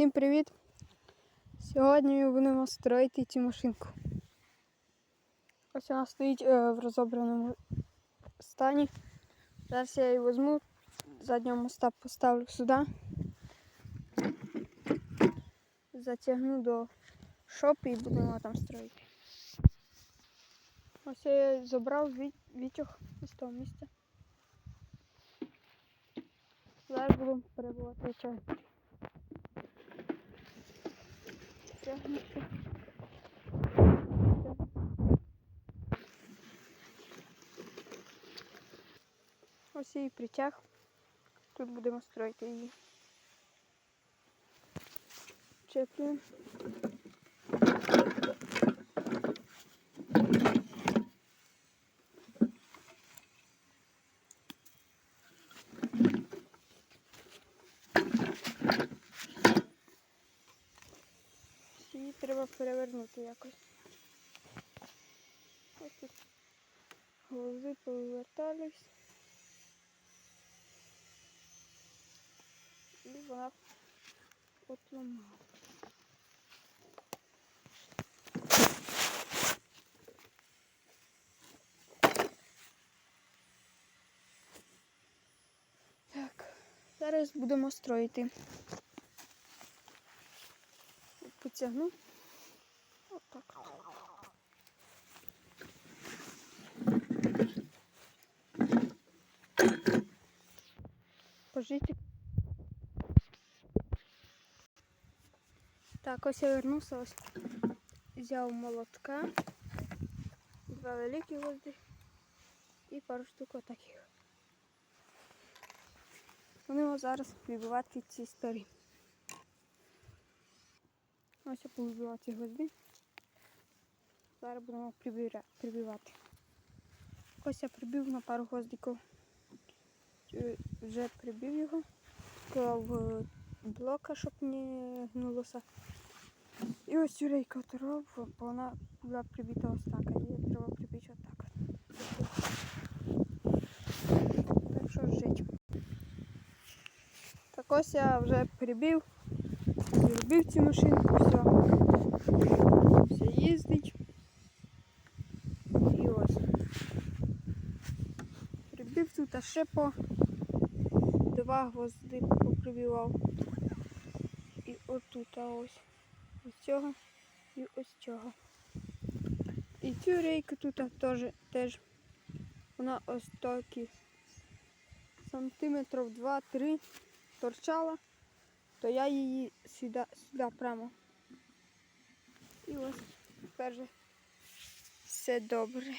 Всім привіт! Сьогодні ми будемо строїти цю машинку. Ось вона стоїть е, в розобраному стані. Зараз я її візьму, заднього моста поставлю сюди. Затягну до шопи і будемо там строїти. Ось я забрав від, вітюг із того місця. Зараз будемо перебувати чай. Ось її притяг. Тут будемо строїти її. Чеплюємо. Її треба перевернути якось. Ось тут голови повертались. І вона отламала. Так, зараз будемо строїти. Потягну. Отак. Пожити. Так, ось я вернувся, ось взяв молотка, два великі гвозди і пару штук отаких. Будемо зараз вибивати ці старі. Ось я повибивав ці гвозди. Зараз будемо прибивати. Ось я прибив на пару гвоздиків. Е, Вже прибив його. Клав е, блока, щоб не гнулося. І ось цю рейку оторвав, бо вона була прибита ось так, а її треба прибити отак. Так що жить. Так ось я вже прибив, зробив цю машинку, все. Все їздить. І ось. Прибив тут ще по два гвозди поприбивав. І отут ось. Ось цього і ось цього. І цю рейку тут теж, теж вона ось такі сантиметрів 2-3 торчала, то я її сюди, сюди прямо. І ось тепер все добре.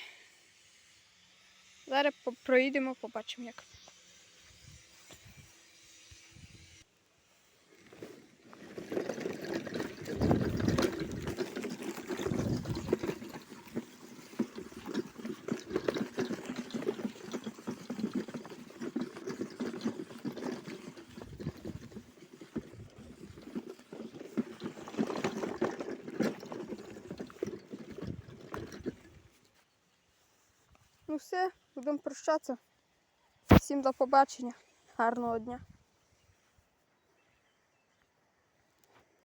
Зараз проїдемо, побачимо як. Ну все, будемо прощатися. Всім до побачення. Гарного дня.